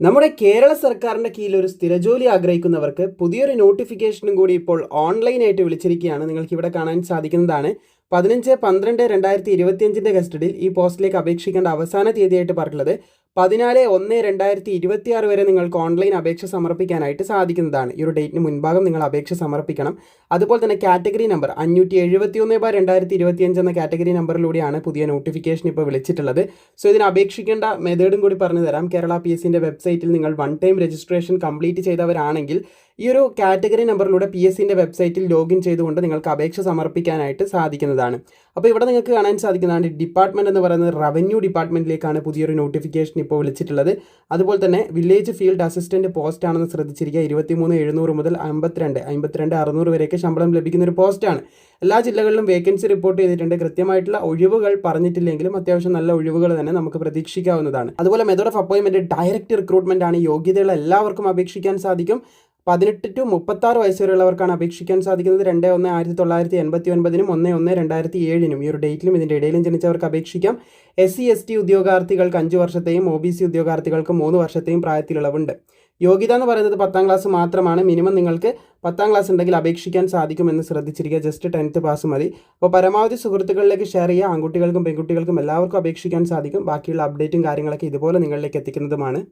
നമ്മുടെ കേരള സർക്കാരിന്റെ കീഴിൽ ഒരു സ്ഥിരജോലി ആഗ്രഹിക്കുന്നവർക്ക് പുതിയൊരു നോട്ടിഫിക്കേഷനും കൂടി ഇപ്പോൾ ഓൺലൈനായിട്ട് വിളിച്ചിരിക്കുകയാണ്. നിങ്ങൾക്ക് ഇവിടെ കാണാൻ സാധിക്കുന്നതാണ്. പതിനഞ്ച് പന്ത്രണ്ട് രണ്ടായിരത്തി ഇരുപത്തിയഞ്ചിന്റെ കസ്റ്റഡിയിൽ ഈ പോസ്റ്റിലേക്ക് അപേക്ഷിക്കേണ്ട അവസാന തീയതിയായിട്ട് പറഞ്ഞിട്ടുള്ളത്. പതിനാല് ഒന്ന് രണ്ടായിരത്തി ഇരുപത്തി ആറ് വരെ നിങ്ങൾക്ക് ഓൺലൈൻ അപേക്ഷ സമർപ്പിക്കാനായിട്ട് സാധിക്കുന്നതാണ്. ഈ ഒരു ഡേറ്റിന് മുൻഭാഗം നിങ്ങൾ അപേക്ഷ സമർപ്പിക്കണം. അതുപോലെ തന്നെ കാറ്റഗറി നമ്പർ അഞ്ഞൂറ്റി എഴുപത്തി ഒന്ന് ബാർ രണ്ടായിരത്തി ഇരുപത്തിയഞ്ച് എന്ന കാറ്റഗറി നമ്പറിലൂടെയാണ് പുതിയ നോട്ടിഫിക്കേഷൻ ഇപ്പോൾ വിളിച്ചിട്ടുള്ളത്. സോ ഇതിന് അപേക്ഷിക്കേണ്ട മെത്തേഡും കൂടി പറഞ്ഞു തരാം. കേരള പി എസ് സിന്റെ വെബ്സൈറ്റിൽ നിങ്ങൾ വൺ ടൈം രജിസ്ട്രേഷൻ കംപ്ലീറ്റ് ചെയ്തവരാണെങ്കിൽ ഈ ഒരു കാറ്റഗറി നമ്പറിലൂടെ പി എസ് സിന്റെ വെബ്സൈറ്റിൽ ലോഗിൻ ചെയ്തുകൊണ്ട് നിങ്ങൾക്ക് അപേക്ഷ സമർപ്പിക്കാനായിട്ട് സാധിക്കുന്നതാണ്. അപ്പോൾ ഇവിടെ നിങ്ങൾക്ക് കാണാൻ സാധിക്കുന്നതാണ് ഡിപ്പാർട്ട്മെന്റ് എന്ന് പറയുന്നത് റവന്യൂ ഡിപ്പാർട്ട്മെന്റിലേക്കാണ് പുതിയൊരു നോട്ടിഫിക്കേഷൻ ഇപ്പോൾ വിളിച്ചിട്ടുള്ളത്. അതുപോലെ തന്നെ വില്ലേജ് ഫീൽഡ് അസിസ്റ്റന്റ് പോസ്റ്റ് ആണെന്ന് ശ്രദ്ധിച്ചിരിക്കുക. ഇരുപത്തിമൂന്ന് എഴുന്നൂറ് മുതൽ അമ്പത്തിരണ്ട് അമ്പത്തിരണ്ട് അറുന്നൂറ് വരെയൊക്കെ ശമ്പളം ലഭിക്കുന്ന ഒരു പോസ്റ്റാണ് എല്ലാ ജില്ലകളിലും വേക്കൻസി റിപ്പോർട്ട് ചെയ്തിട്ടുണ്ട്. കൃത്യമായിട്ടുള്ള ഒഴിവുകൾ പറഞ്ഞിട്ടില്ലെങ്കിലും അത്യാവശ്യം നല്ല ഒഴിവുകൾ തന്നെ നമുക്ക് പ്രതീക്ഷിക്കാവുന്നതാണ്. അതുപോലെ മെത്തേഡ് ഓഫ് അപ്പോയിൻമെന്റ് ഡയറക്റ്റ് റിക്രൂട്ട്മെന്റ് ആണ്. യോഗ്യതയുള്ള എല്ലാവർക്കും അപേക്ഷിക്കാൻ സാധിക്കും. പതിനെട്ട് ടു മുപ്പത്താറ് വയസ്സ് വരെയുള്ളവർക്കാണ് അപേക്ഷിക്കാൻ സാധിക്കുന്നത്. രണ്ട് ഒന്ന് ആയിരത്തി തൊള്ളായിരത്തി എൺപത്തി ഒൻപതിനും ഒന്ന് ഒന്ന് രണ്ടായിരത്തി ഏഴിനും ഈ ഒരു ഡേറ്റിലും ഇതിന്റെ ഇടയിലും ജനിച്ചവർക്ക് അപേക്ഷിക്കാം. എസ് സി എസ് ടി ഉദ്യോഗാർത്ഥികൾക്ക് അഞ്ച് വർഷത്തെയും ഒ ബി സി ഉദ്യോഗാർത്ഥികൾക്ക് മൂന്ന് വർഷത്തെയും പ്രായത്തിലുള്ളവുണ്ട് യോഗ്യത എന്ന് പറയുന്നത് പത്താം ക്ലാസ് മാത്രമാണ്. മിനിമം നിങ്ങൾക്ക് പത്താം ക്ലാസ് ഉണ്ടെങ്കിൽ അപേക്ഷിക്കാൻ സാധിക്കുമെന്ന് ശ്രദ്ധിച്ചിരിക്കുക. ജസ്റ്റ് ടെൻത്ത് പാസ് മതി. അപ്പോൾ പരമാവധി സുഹൃത്തുക്കളിലേക്ക് ഷെയർ ചെയ്യുക. ആൺകുട്ടികൾക്കും പെൺകുട്ടികൾക്കും എല്ലാവർക്കും അപേക്ഷിക്കാൻ സാധിക്കും. ബാക്കിയുള്ള അപ്ഡേറ്റും കാര്യങ്ങളൊക്കെ ഇതുപോലെ നിങ്ങളിലേക്ക് എത്തിക്കുന്നതുമാണ്.